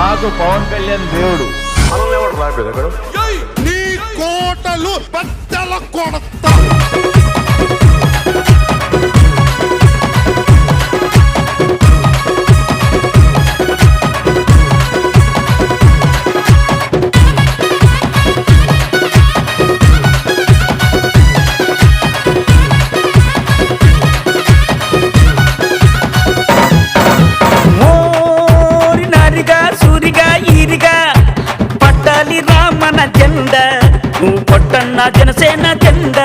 నాకు పవన్ కళ్యాణ్ దేవుడు. మనల్ని ఎవరు రాలేదు అక్కడ? నీ కోటలు బద్దల కొడతా. మన జెండ. నువ్వు పొట్టన్న జనసేన జెండ.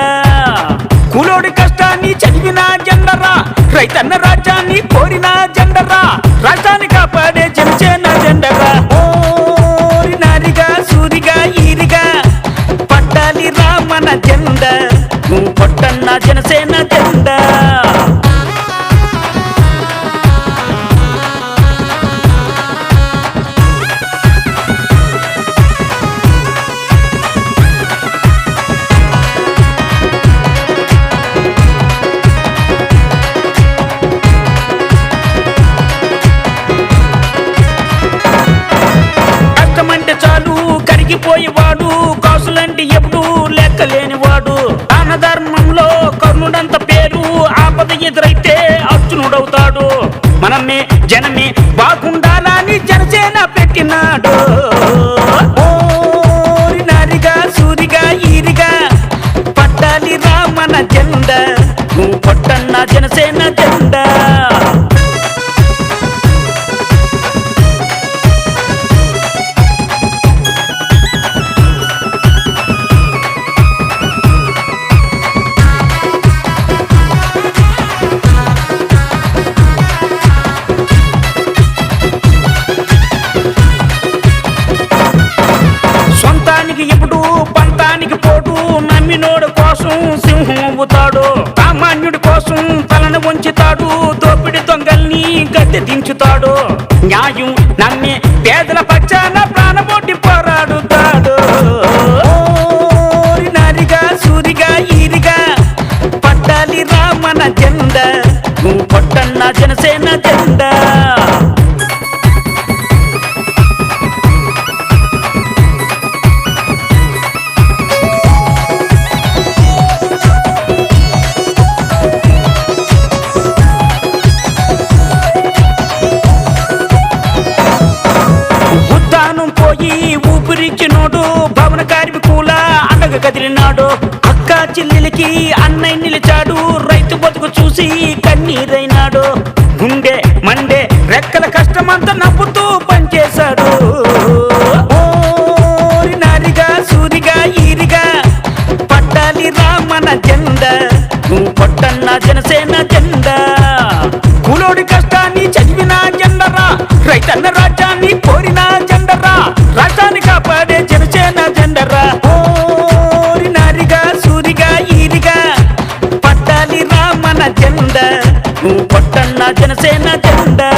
కులోడి కష్టాన్ని చదివిన జెండరా రైతన్న రాజ్యాన్ని కోరిన జెండరా రాష్ట్రాన్ని కాపాడే జనసేన జెండరా. నారిగా సూరిగా ఈరిగా పట్టాలి రామన జెండ. నువ్వు పొట్టన్న జనసేన జెండా. అర్జునుడవుతాడు మనమే జనమే బాగుండాలని జనసేన పెట్టినాడు. ఓరి నారిగా సూరిగా ఈరిగా పట్టాలి రామన జెండ. నువ్వు పొట్టన్న జనసేన ఊగుతాడు సామాన్యుడి కోసం తలను ఉంచుతాడు దోపిడి దొంగల్ని గద్దె దించుతాడు. న్యాయం నమ్మి పేదల పక్షాన ప్రాణబొట్టి పోరాడుతాడు. ఓరి నారిగా సూరిగా ఈరిగా పట్టాలి రామన జెండ. నువ్వు పొట్టన్న జనసేన జెండా. పోయి ఊపిరిచ్చినోడు భవన కార్మికుల అండగ కదిలినాడు. అక్క చెల్లెలకి అన్నయ్య నిలిచాడు. రైతు బతుకు చూసి కన్నీరైనాడు. గుండె మండే రెక్కల కష్టమంతా నవ్వుతూ పనిచేశాడు. ఓరి నారిగా సూరిగా ఈరిగా పట్టాలి రామన జెండ. నువ్వు పొట్టన్న జనసేన జనసేన జెండా నువ్వు పొట్టన్నా జనసేన జెండా